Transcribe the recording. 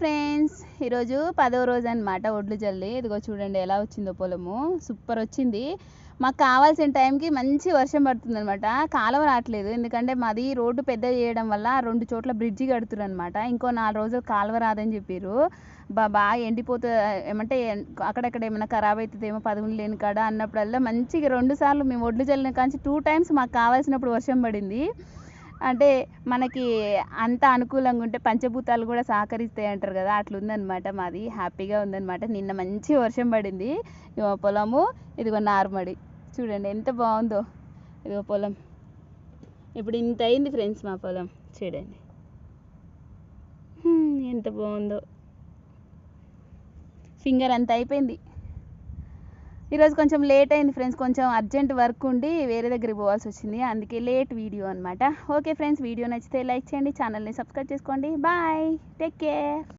Friends ఈరోజు పదో రోజు అనమాట ఒడ్లు జల్లి. ఇదిగో చూడండి ఎలా వచ్చిందో పొలము. సూపర్ వచ్చింది. మాకు కావాల్సిన టైంకి మంచి వర్షం పడుతుందనమాట కాలం కాలువ రావట్లేదు. ఎందుకంటే మాది రోడ్డు పెద్ద చేయడం వల్ల రెండు చోట్ల బ్రిడ్జి కడుతున్నారు అనమాట ఇంకో నాలుగు రోజులు కాలువ రాదని చెప్పారు బా బాగా ఎండిపోతుంది ఏమంటే అక్కడక్కడ ఏమైనా ఖరాబ్ అవుతుందేమో పదవులు లేని కాడ అన్నప్పుడల్లా మంచిగా రెండు సార్లు మేము ఒడ్లు జల్లిన కాంచి టూ టైమ్స్ మాకు కావాల్సినప్పుడు వర్షం పడింది. అంటే మనకి అంత అనుకూలంగా ఉంటే పంచభూతాలు కూడా సహకరిస్తాయి అంటారు కదా అట్లా ఉందన్నమాట మాది. హ్యాపీగా ఉందన్నమాట. నిన్న మంచి వర్షం పడింది. ఇగో పొలము ఇదిగో నార్మడి. చూడండి ఎంత బాగుందో. ఇదిగో పొలం. ఇప్పుడు ఇంత అయింది ఫ్రెండ్స్ మా పొలం. చూడండి. ఎంత బాగుందో. ఫింగర్ అంత అయిపోయింది. ఈరోజు కొంచెం లేట్ అయింది ఫ్రెండ్స్ కొంచెం అర్జెంట్ వర్క్ ఉండి వేరే దగ్గరికి పోవాల్సి వచ్చింది. అందుకే లేట్ వీడియో అనమాట ఓకే ఫ్రెండ్స్ వీడియో నచ్చితే లైక్ చేయండి ఛానల్ని సబ్స్క్రైబ్ చేసుకోండి. Bye take care